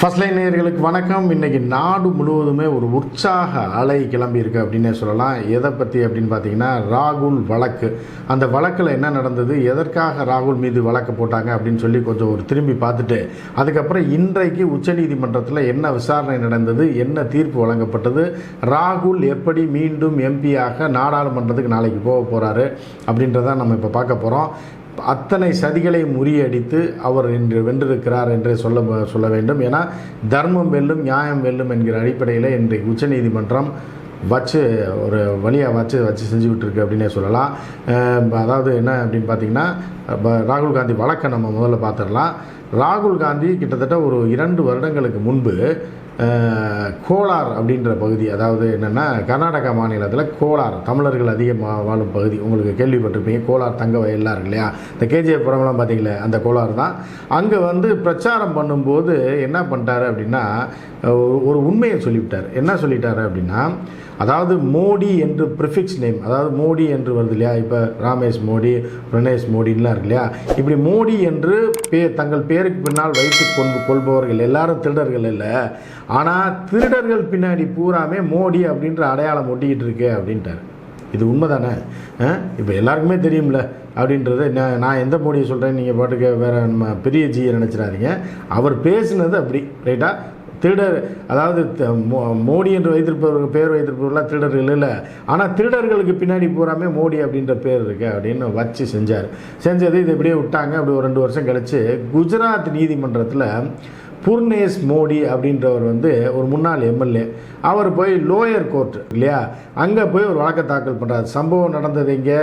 First line நேயர்களுக்கு வணக்கம். இன்னைக்கு நாடு முழுவதுமே ஒரு உற்சாக அலை கிளம்பியிருக்கு அப்படின்னே சொல்லலாம். எதை பற்றி அப்படின்னு பார்த்தீங்கன்னா ராகுல் வழக்கு. அந்த வழக்கில் என்ன நடந்தது? எதற்காக ராகுல் மீது வழக்கு போட்டாங்க அப்படின்னு சொல்லி கொஞ்சம் ஒரு திரும்பி பார்த்துட்டு அதுக்கப்புறம் இன்றைக்கு உச்சநீதிமன்றத்தில் என்ன விசாரணை நடந்தது? என்ன தீர்ப்பு வழங்கப்பட்டது? ராகுல் எப்படி மீண்டும் எம்பியாக நாடாளுமன்றத்துக்கு நாளைக்கு போக போகிறாரு அப்படின்றத நம்ம இப்போ பார்க்க போகிறோம் அத்தனை சதிகளை முறியடித்து அவர் இன்று வென்றிருக்கிறார் என்றே சொல்ல சொல்ல வேண்டும். ஏன்னா தர்மம் வெல்லும் நியாயம் வெல்லும் என்கிற அடிப்படையில் இன்றைக்கு உச்சநீதிமன்றம் வச்சு ஒரு வழியாக வச்சு வச்சு செஞ்சுக்கிட்டு இருக்கு அப்படின்னே சொல்லலாம். அதாவது என்ன அப்படின்னு பார்த்தீங்கன்னா ப- ராகுல் காந்தி வழக்கை நம்ம முதல்ல பார்த்துடலாம். ராகுல் காந்தி கிட்டத்தட்ட ஒரு இரண்டு வருடங்களுக்கு முன்பு கோலார் அப்படின்ற பகுதி அதாவது என்னென்னா கர்நாடகா மாநிலத்தில் கோலார் தமிழர்கள் அதிகமாக வாழும் பகுதி. உங்களுக்கு கேள்விப்பட்டிருப்பீங்க கோலார் தங்க வயல்லாம் இருக்கு இல்லையா? இந்த கேஜிஎஃப் படம்லாம் பார்த்தீங்களே அந்த கோலார் தான். அங்கே வந்து பிரச்சாரம் பண்ணும்போது என்ன பண்ணிட்டாரு அப்படின்னா ஒரு- உண்மையை சொல்லிவிட்டார். என்ன சொல்லிட்டாரு அப்படின்னா அதாவது மோடி என்று ப்ரிஃபிக்ஸ் நேம் அதாவது மோடி என்று வருது இல்லையா? இப்போ ராமேஷ் மோடி பிரணேஷ் மோடின்லாம் இருக்கு இல்லையா? இப்படி மோடி என்று பே தங்கள் பேருக்கு பின்னால் வைத்து கொண்டு கொள்பவர்கள் எல்லாரும் திருடர்கள் இல்லை. ஆனால் திருடர்கள் பின்னாடி பூராமே மோடி அப்படின்ற அடையாளம் ஒட்டிக்கிட்டு இருக்கு அப்படின்ட்டார். இது உண்மைதானே? இப்போ எல்லாருக்குமே தெரியும்ல அப்படின்றது நான் நான் எந்த மோடியை சொல்கிறேன் நீங்கள் பாட்டுக்கு வேறு நம்ம பெரிய ஜியை நினச்சிடாதீங்க. அவர் பேசுனது அப்படி ரைட்டாக திருடர் அதாவது மோ- மோடி என்று வைத்திருப்பவர்கள் பேர் வைத்திருப்பவர்களாம் திருடர்கள் இல்லை. ஆனால் திருடர்களுக்கு பின்னாடி பூராமே மோடி அப்படின்ற பேர் இருக்கு அப்படின்னு வச்சு செஞ்சார். செஞ்சது இது இப்படியே விட்டாங்க. அப்படி ஒரு ரெண்டு வருஷம் கழித்து குஜராத் நீதிமன்றத்தில் பூர்ணேஷ் மோடி அப்படின்றவர் வந்து ஒரு முன்னாள் எம்எல்ஏ. அவர் போய் லோயர் கோர்ட் இல்லையா? அங்கே போய் ஒரு வழக்கை தாக்கல் பண்ணுறாரு சம்பவம் நடந்தது இங்கே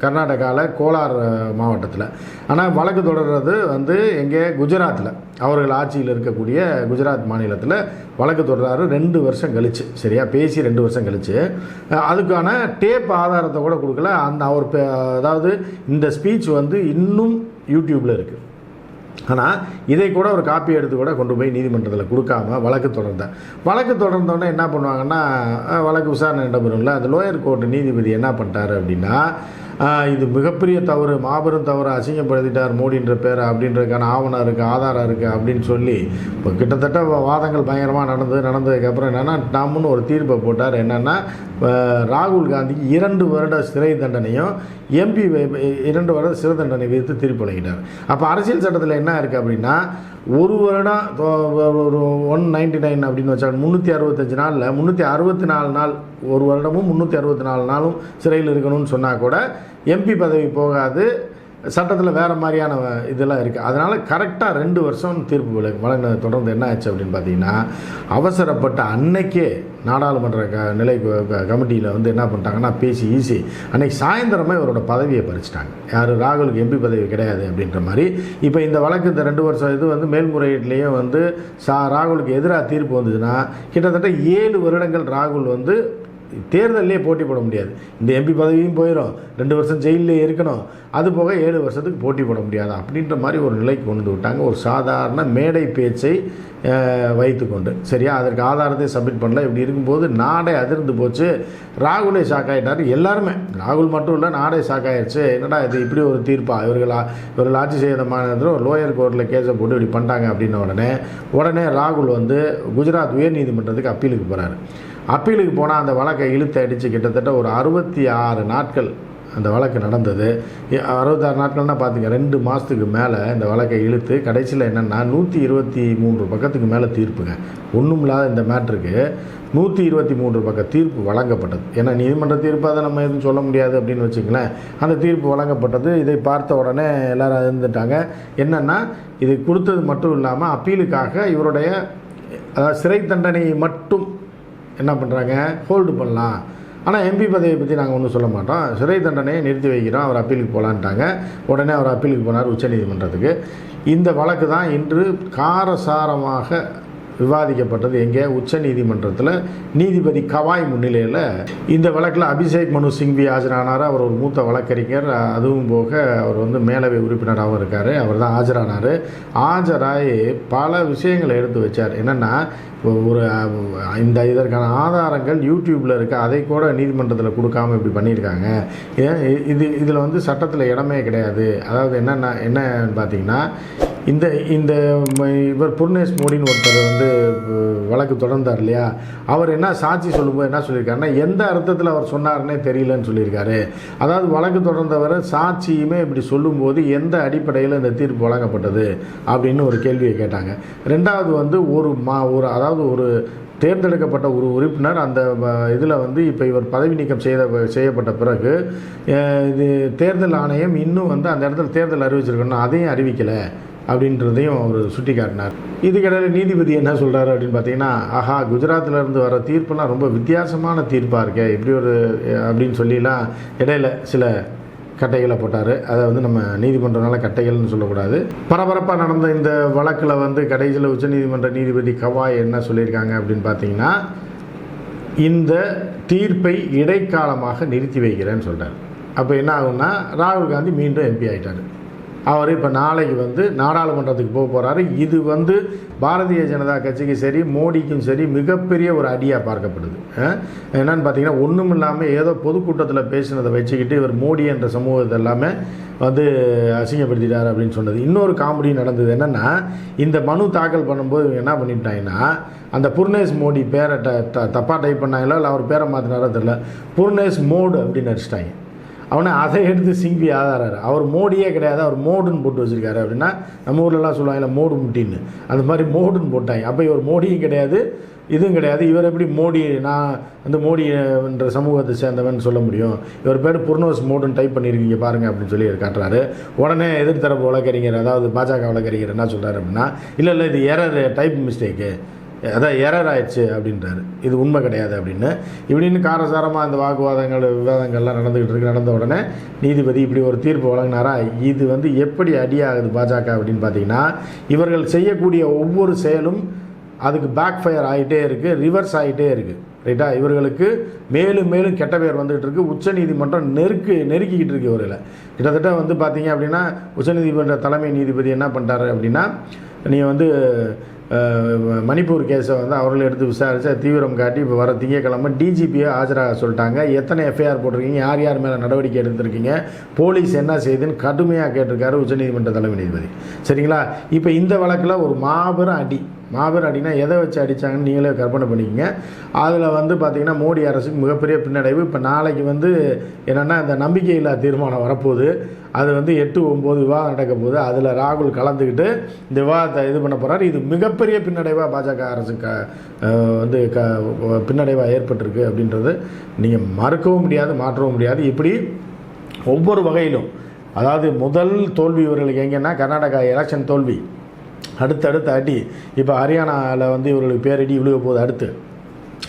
கர்நாடகாவில் கோலார் மாவட்டத்தில். ஆனால் வழக்கு தொடர்றது வந்து எங்கே? குஜராத்தில் அவர்கள் ஆட்சியில் இருக்கக்கூடிய குஜராத் மாநிலத்தில் வழக்கு தொடர்றாரு. ரெண்டு வருஷம் கழிச்சு. சரியா? பேசி ரெண்டு வருஷம் கழிச்சு. அதுக்கான டேப் ஆதாரத்தை கூட கொடுக்கல. அந்த அவர் பே- அதாவது இந்த ஸ்பீச் வந்து இன்னும் யூடியூப்பில் இருக்குது ஆனால் இதை கூட ஒரு காப்பி எடுத்து கூட கொண்டு போய் நீதிமன்றத்தில் கொடுக்காம வழக்கு தொடர்ந்தேன். வழக்கு தொடர்ந்தோடனே என்ன பண்ணுவாங்கன்னா வழக்கு விசாரணை நடைபெறும்ல அந்த லோயர் கோர்ட்டு நீதிபதி என்ன பண்ணிட்டாரு அப்படின்னா இது மிகப்பெரிய தவறு மாபெரும் தவறு அசிங்கப்படுத்திட்டார் மோடின்ற பேரை அப்படின்றதுக்கான ஆவணம் இருக்குது ஆதாரம் இருக்குது அப்படின்னு சொல்லி இப்போ கிட்டத்தட்ட வாதங்கள் பயங்கரமாக நடந்தது நடந்ததுக்கப்புறம் என்னென்னா நாமுன்னு ஒரு தீர்ப்பை போட்டார். என்னென்னா ராகுல் காந்திக்கு இரண்டு வருட சிறை தண்டனையும் எம்பி இரண்டு வருட சிறை தண்டனை விதித்து தீர்ப்பு வழங்கிட்டார். அப்போ அரசியல் சட்டத்தில் என்ன இருக்குது அப்படின்னா ஒரு வருடம் ஒரு ஒன் நைன்டி நைன் அப்படின்னு வச்சா முந்நூற்றி அறுபத்தஞ்சு நாளில் முந்நூற்றி அறுபத்தி நாலு நாள் ஒரு வருடமும் முந்நூற்றி அறுபத்தி நாலு நாளும் சிறையில் இருக்கணும்னு சொன்னால் கூட எம்பி பதவி போகாது. சட்டத்தில் வேறு மாதிரியான இதெல்லாம் இருக்குது அதனால் கரெக்டாக ரெண்டு வருஷம் தீர்ப்பு வழங்கினது தொடர்ந்து என்ன ஆச்சு அப்படின்னு பார்த்தீங்கன்னா அவசரப்பட்ட அன்னைக்கே நாடாளுமன்ற க நிலை கமிட்டியில் வந்து என்ன பண்ணிட்டாங்கன்னா பேசி ஈசி அன்னைக்கு சாயந்தரமே இவரோட பதவியை பறிச்சிட்டாங்க. யார்? ராகுலுக்கு எம்பி பதவி கிடையாது அப்படின்ற மாதிரி. இப்போ இந்த வழக்கு இந்த ரெண்டு வருஷம் இது வந்து மேல்முறையீட்லேயும் வந்து சா ராகுலுக்கு எதிராக தீர்ப்பு வந்ததுன்னா கிட்டத்தட்ட ஏழு வருடங்கள் ராகுல் வந்து தேர்தல்லே போட்டி போட முடியாது. இந்த எம்பி பதவியும் போயிடும் ரெண்டு வருஷம் ஜெயிலே இருக்கணும். அது போக ஏழு வருஷத்துக்கு போட்டி போட முடியாது. அப்படின்ற மாதிரி ஒரு நிலைக்கு கொண்டு வந்து விட்டாங்க. ஒரு சாதாரண மேடை பேச்சை வைத்துக்கொண்டு. சரியா? அதற்கு ஆதாரத்தை சப்மிட் பண்ணல. இப்படி இருக்கும்போது நாடே அதிர்ந்து போச்சு. ராகுலே ஷாக் ஆகிட்டார் எல்லாருமே. ராகுல் மட்டும் இல்லை நாடே ஷாக் ஆயிடுச்சு என்னடா இது? இப்படி ஒரு தீர்ப்பா? இவர்கள் இவர்கள் ஆட்சி செய்த மாநிலத்தில் ஒரு லோயர் கோர்ட்டில் கேஸை போட்டு இப்படி பண்ணிட்டாங்க அப்படின்ன உடனே உடனே ராகுல் வந்து குஜராத் உயர்நீதிமன்றத்துக்கு அப்பீலுக்கு போகிறாரு அப்பீலுக்கு போனால் அந்த வழக்கை இழுத்து அடித்து கிட்டத்தட்ட ஒரு அறுபத்தி ஆறு நாட்கள் அந்த வழக்கு நடந்தது. அறுபத்தாறு நாட்கள்னால் பார்த்துங்க ரெண்டு மாதத்துக்கு மேலே இந்த வழக்கை இழுத்து கடைசியில் என்னென்னா நூற்றி இருபத்தி மூன்று பக்கத்துக்கு மேலே தீர்ப்புங்க. ஒன்றும் இல்லாத இந்த மேட்ருக்கு நூற்றி இருபத்தி மூன்று பக்க தீர்ப்பு வழங்கப்பட்டது. ஏன்னா நீதிமன்ற தீர்ப்பு அதை நம்ம எதுவும் சொல்ல முடியாது அப்படின்னு வச்சுங்களேன் அந்த தீர்ப்பு வழங்கப்பட்டது. இதை பார்த்த உடனே எல்லோரும் இருந்துட்டாங்க என்னென்னா இது கொடுத்தது மட்டும் இல்லாமல் அப்பீலுக்காக இவருடைய அதாவது சிறை தண்டனையை மட்டும் என்ன பண்ணுறாங்க ஹோல்டு பண்ணலாம். ஆனால் எம்பி பதவியை பற்றி நாங்கள் ஒன்றும் சொல்ல மாட்டோம். சிறை தண்டனையை நிறுத்தி வைக்கிறோம். அவர் அப்பீலுக்கு போகலான்ட்டாங்க உடனே அவர் அப்பீலுக்கு போனார் உச்சநீதிமன்றத்துக்கு. இந்த வழக்கு தான் இன்று காரசாரமாக விவாதிக்கப்பட்டது. எங்கே? உச்ச நீதிமன்றத்தில் நீதிபதி கவாய் முன்னிலையில் இந்த வழக்கில் அபிஷேக் மனு சிங்வி ஆஜரானார். அவர் ஒரு மூத்த வழக்கறிஞர். அதுவும் போக அவர் வந்து மேலவை உறுப்பினராகவும் இருக்கார். அவர் தான் ஆஜரானார். ஆஜராகி பல விஷயங்களை எடுத்து வச்சார். என்னென்னா ஒரு இந்த இதற்கான ஆதாரங்கள் யூடியூப்பில் இருக்குது அதை கூட நீதிமன்றத்தில் கொடுக்காம இப்படி பண்ணியிருக்காங்க. ஏன்? இ- இது இதில் வந்து சட்டத்தில் இடமே கிடையாது. அதாவது என்னென்ன என்னன்னு பார்த்தீங்கன்னா இந்த இந்த இவர் புர்னேஷ் மோடின்னு ஒருத்தர் வந்து வழக்கு தொடர்ந்தார் இல்லையா? அவர் என்ன சாட்சி சொல்லும்போது என்ன சொல்லியிருக்காருன்னா எந்த அர்த்தத்தில் அவர் சொன்னார்னே தெரியலன்னு சொல்லியிருக்காரு. அதாவது வழக்கு தொடர்ந்தவர் சாட்சியுமே இப்படி சொல்லும்போது எந்த அடிப்படையில் இந்த தீர்ப்பு வழங்கப்பட்டது அப்படின்னு ஒரு கேள்வியை கேட்டாங்க. ரெண்டாவது வந்து ஒரு மா ஒரு அதாவது ஒரு தேர்ந்தெடுக்கப்பட்ட ஒரு உறுப்பினர் அந்த இதில் வந்து இப்போ இவர் பதவி நீக்கம் செய்த செய்யப்பட்ட பிறகு இது தேர்தல் ஆணையம் இன்னும் வந்து அந்த இடத்துல தேர்தல் அறிவிச்சிருக்கணும் அதையும் அறிவிக்கலை. அப்படின்றதையும் அவர் சுட்டி காட்டினார் இதுக்கிடையில் நீதிபதி என்ன சொல்கிறாரு அப்படின்னு பார்த்தீங்கன்னா ஆஹா குஜராத்தில் இருந்து வர தீர்ப்பெல்லாம் ரொம்ப வித்தியாசமான தீர்ப்பாக இருக்கே இப்படி ஒரு அப்படின்னு சொல்லிலாம் இடையில சில கட்டைகளை போட்டார். அதை வந்து நம்ம நீதிமன்றனால கட்டைகள்னு சொல்லக்கூடாது. பரபரப்பாக நடந்த இந்த வழக்கில் வந்து கடைசியில் உச்சநீதிமன்ற நீதிபதி கவாய் என்ன சொல்லியிருக்காங்க அப்படின்னு பார்த்தீங்கன்னா இந்த தீர்ப்பை இடைக்காலமாக நிறுத்தி வைக்கிறேன்னு சொல்கிறார் அப்போ என்ன ஆகும்னா ராகுல் காந்தி மீண்டும் எம்பி ஆயிட்டார். அவர் இப்போ நாளைக்கு வந்து நாடாளுமன்றத்துக்கு போக போகிறாரு இது வந்து பாரதிய ஜனதா கட்சிக்கு சரி மோடிக்கும் சரி மிகப்பெரிய ஒரு அடியாக பார்க்கப்படுது. என்னன்னு பார்த்தீங்கன்னா ஒன்றும் இல்லாமல் ஏதோ பொதுக்கூட்டத்தில் பேசினதை வச்சுக்கிட்டு இவர் மோடி என்ற சமூகத்தை எல்லாமே வந்து அசிங்கப்படுத்திட்டார் அப்படின்னு சொன்னது. இன்னொரு காமெடி நடந்தது என்னென்னா இந்த மனு தாக்கல் பண்ணும்போது இவங்க என்ன பண்ணிட்டாங்கன்னா அந்த புர்னேஷ் மோடி பேரை ட த- தப்பாக டைப் பண்ணாங்களோ இல்லை அவர் பேரை மாற்றினாரோ தெரில புர்னேஷ் மோடு அப்படின்னு அடிச்சிட்டாங்க அவனை அதை எடுத்து சிங்கி ஆதாராரு. அவர் மோடியே கிடையாது அவர் மோடுன்னு போட்டு வச்சிருக்காரு. அப்படின்னா நம்ம ஊர்லலாம் சொல்லுவாங்கல்ல மோடு முட்டின்னு. அந்த மாதிரி மோடுன்னு போட்டாங்க. அப்போ இவர் மோடியும் கிடையாது இதுவும் கிடையாது. இவர் எப்படி மோடி நான் அந்த மோடி என்ற சமூகத்தை சேர்ந்தவன் சொல்ல முடியும்? இவர் பேர் புர்னோஸ் மோடுன்னு டைப் பண்ணியிருக்கீங்க பாருங்கள் அப்படின்னு சொல்லி காட்டுறாரு. உடனே எதிர்த்தரப்பு வழக்கறிஞர் அதாவது பாஜக வழக்கறிஞர் என்ன சொல்கிறாரு அப்படின்னா இல்லை இல்லை இது எரர் டைப் மிஸ்டேக்கு அதான் எரர் ஆயிடுச்சு அப்படின்றாரு. இது உண்மை கிடையாது அப்படின்னு. இப்படின்னு காரசாரமாக இந்த வாக்குவாதங்கள் விவாதங்கள்லாம் நடந்துக்கிட்டு இருக்கு நடந்த உடனே நீதிபதி இப்படி ஒரு தீர்ப்பு வழங்கினாரா? இது வந்து எப்படி அடியாகுது பாஜக அப்படின்னு பார்த்தீங்கன்னா இவர்கள் செய்யக்கூடிய ஒவ்வொரு செயலும் அதுக்கு பேக் ஃபயர் ஆகிட்டே இருக்குது ரிவர்ஸ் ஆகிட்டே இருக்குது ரைட்டா இவர்களுக்கு மேலும் மேலும் கெட்ட பேர் வந்துகிட்டு இருக்குது உச்சநீதிமன்றம் நெருக்கு நெருக்கிக்கிட்டு இருக்கு இவர்களை. கிட்டத்தட்ட வந்து பார்த்தீங்க அப்படின்னா உச்சநீதிமன்ற தலைமை நீதிபதி என்ன பண்ணிட்டாரு அப்படின்னா நீங்கள் வந்து மணிப்பூர் கேஸை வந்து அவர்கள் எடுத்து விசாரித்து தீவிரம் காட்டி இப்போ வர திங்கக்கிழமை டிஜிபியை ஆஜராக சொல்லிட்டாங்க. எத்தனை எஃப்ஐஆர் போட்டிருக்கீங்க? யார் யார் மேலே நடவடிக்கை எடுத்திருக்கீங்க? போலீஸ் என்ன செய்யுதுன்னு கடுமையாக கேட்டிருக்காரு உச்சநீதிமன்ற தலைமை நீதிபதி. சரிங்களா? இப்போ இந்த வழக்கில் ஒரு மாபெரும் அடி. மாபெரும் அடினா எதை வச்சு அடித்தாங்கன்னு நீங்களே கற்பனை பண்ணிக்கங்க. அதில் வந்து பார்த்திங்கன்னா மோடி அரசுக்கு மிகப்பெரிய பின்னடைவு. இப்போ நாளைக்கு வந்து என்னென்னா இந்த நம்பிக்கையில்லா தீர்மானம் வரப்போகுது. அது வந்து எட்டு ஒம்பது விவாதம் நடக்க போகுது. அதில் ராகுல் கலந்துக்கிட்டு இந்த விவாதத்தை இது பண்ண போகிறார் இது மிக மிகப்பெரிய பின்னடைவாக பாஜக அரசு க வந்து க பின்னடைவாக ஏற்பட்டிருக்கு அப்படின்றது நீங்கள் மறுக்கவும் முடியாது மாற்றவும் முடியாது. இப்படி ஒவ்வொரு வகையிலும் அதாவது முதல் தோல்வி இவர்களுக்கு எங்கன்னா கர்நாடகா எலெக்ஷன் தோல்வி. அடுத்தடுத்து அடி. இப்போ ஹரியானாவில் வந்து இவர்களுக்கு பேரடி விழுக போகுது அடுத்து.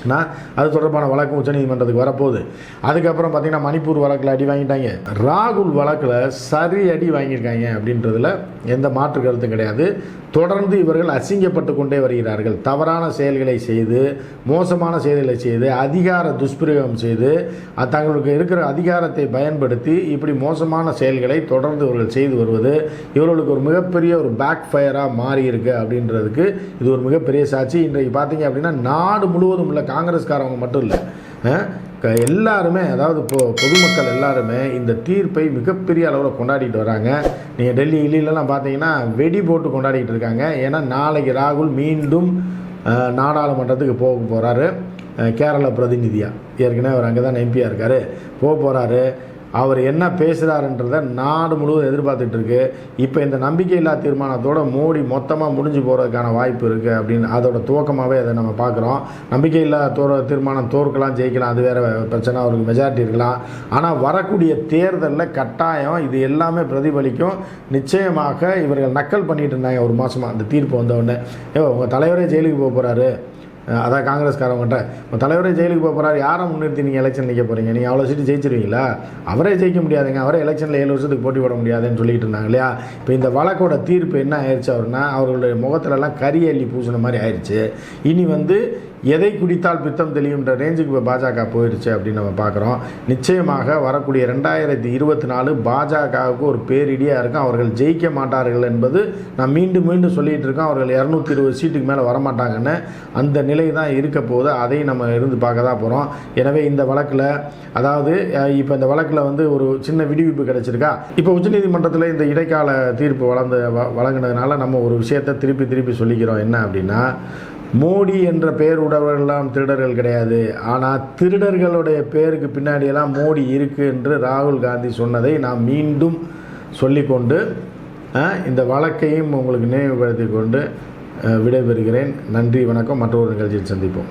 ஆனால் அது தொடர்பான வழக்கு உச்சநீதிமன்றத்துக்கு வரப்போகுது. அதுக்கப்புறம் பார்த்தீங்கன்னா மணிப்பூர் வழக்கில் அடி வாங்கிட்டாங்க. ராகுல் வழக்கில் சரி அடி வாங்கியிருக்காங்க அப்படின்றதுல எந்த மாற்று கருத்தும் கிடையாது. தொடர்ந்து இவர்கள் அசிங்கப்பட்டு கொண்டே வருகிறார்கள். தவறான செயல்களை செய்து மோசமான செயல்களை செய்து அதிகார துஷ்பிரயோகம் செய்து தங்களுக்கு இருக்கிற அதிகாரத்தை பயன்படுத்தி இப்படி மோசமான செயல்களை தொடர்ந்து இவர்கள் செய்து வருவது இவர்களுக்கு ஒரு மிகப்பெரிய ஒரு பேக் ஃபயராக மாறி இருக்கு அப்படின்றதுக்கு இது ஒரு மிகப்பெரிய சாட்சி. இன்றைக்கு பார்த்தீங்க அப்படின்னா நாடு முழுவதும் உள்ள காங்கிரஸ்காரவங்க மட்டும் இல்லை. எல்லாருமே அதாவது பொ பொதுமக்கள் எல்லாருமே இந்த தீர்ப்பை மிகப்பெரிய அளவில் கொண்டாடிட்டு வராங்க. நீங்கள் டெல்லி இல்லிலலாம் பார்த்தீங்கன்னா வெடி போட்டு கொண்டாடிட்டு இருக்காங்க. ஏன்னா நாளைக்கு ராகுல் மீண்டும் நாடாளுமன்றத்துக்கு போக போகிறாரு கேரள பிரதிநிதியாக ஏற்கனவே அவர் அங்கே தான் எம்பியாக இருக்கார். போக போகிறாரு அவர் என்ன பேசுகிறாருன்றத நாடு முழுவதும் எதிர்பார்த்துட்டு இருக்கு இப்போ இந்த நம்பிக்கையில்லா தீர்மானத்தோட மோடி மொத்தமாக முடிஞ்சு போகிறதுக்கான வாய்ப்பு இருக்குது அப்படின்னு அதோட துவக்கமாகவே அதை நம்ம பார்க்குறோம். நம்பிக்கையில்லா தோற தீர்மானம் தோற்கலாம் ஜெயிக்கலாம் அது வேறு பிரச்சனை அவருக்கு மெஜாரிட்டி இருக்கலாம். ஆனால் வரக்கூடிய தேர்தலில் கட்டாயம் இது எல்லாமே பிரதிபலிக்கும். நிச்சயமாக இவர்கள் நக்கல் பண்ணிட்டு இருந்தாங்க ஒரு மாதமாக அந்த தீர்ப்பு வந்தவுடனே ஏ உங்கள் தலைவரே ஜெயிலுக்கு போக போகிறாரு அதான் காங்கிரஸ்காரவங்ககிட்ட இப்போ தலைவரே ஜெயிலுக்கு போக போகிறார் யாரை முன்னிறுத்தி நீங்கள் எலெக்ஷன் நிற்க போகிறீங்க நீங்கள் அவ்வளோ சீட்டு ஜெயிச்சிருவீங்களா? அவரே ஜெயிக்க முடியாதுங்க. அவரே எலெக்ஷனில் ஏழு வருஷத்துக்கு போட்டி போட முடியாதுன்னு சொல்லிட்டு இருந்தாங்க இல்லையா? இப்போ இந்த வழக்கோட தீர்ப்பு என்ன ஆயிடுச்சு அவர்னா அவர்களுடைய முகத்துலலாம் கரி அள்ளி பூசின மாதிரி ஆயிடுச்சு இனி வந்து எதை குடித்தால் பித்தம் தெளியுன்ற ரேஞ்சுக்கு இப்போ பாஜக போயிடுச்சு அப்படின்னு நம்ம பார்க்குறோம். நிச்சயமாக வரக்கூடிய ரெண்டாயிரத்தி இருபத்தி நாலு பாஜகவுக்கு ஒரு பேரிடியாக இருக்கும். அவர்கள் ஜெயிக்க மாட்டார்கள் என்பது நான் மீண்டும் மீண்டும் சொல்லிகிட்டு இருக்கோம். அவர்கள் இரநூத்தி இருபது சீட்டுக்கு மேலே வரமாட்டாங்கன்னு அந்த நிலை தான் இருக்க போது அதையும் நம்ம இருந்து பார்க்க தான் போகிறோம் எனவே இந்த வழக்கில் அதாவது இப்போ இந்த வழக்கில் வந்து ஒரு சின்ன விடுவிப்பு கிடைச்சிருக்கா? இப்போ உச்சநீதிமன்றத்தில் இந்த இடைக்கால தீர்ப்பு வளர்ந்து வ- வழங்கினதுனால நம்ம ஒரு விஷயத்தை திருப்பி திருப்பி சொல்லிக்கிறோம். என்ன அப்படின்னா மோடி என்ற பெயர் உடையவர்கள்லாம் திருடர்கள் கிடையாது. ஆனால் திருடர்களுடைய பெயருக்கு பின்னாடியெல்லாம் மோடி இருக்கு என்று ராகுல் காந்தி சொன்னதை நாம் மீண்டும் சொல்லிக்கொண்டு இந்த வழக்கையும் உங்களுக்கு நினைவுபடுத்தி கொண்டு விடைபெறுகிறேன். நன்றி வணக்கம். மற்றொரு நிகழ்ச்சியில் சந்திப்போம்.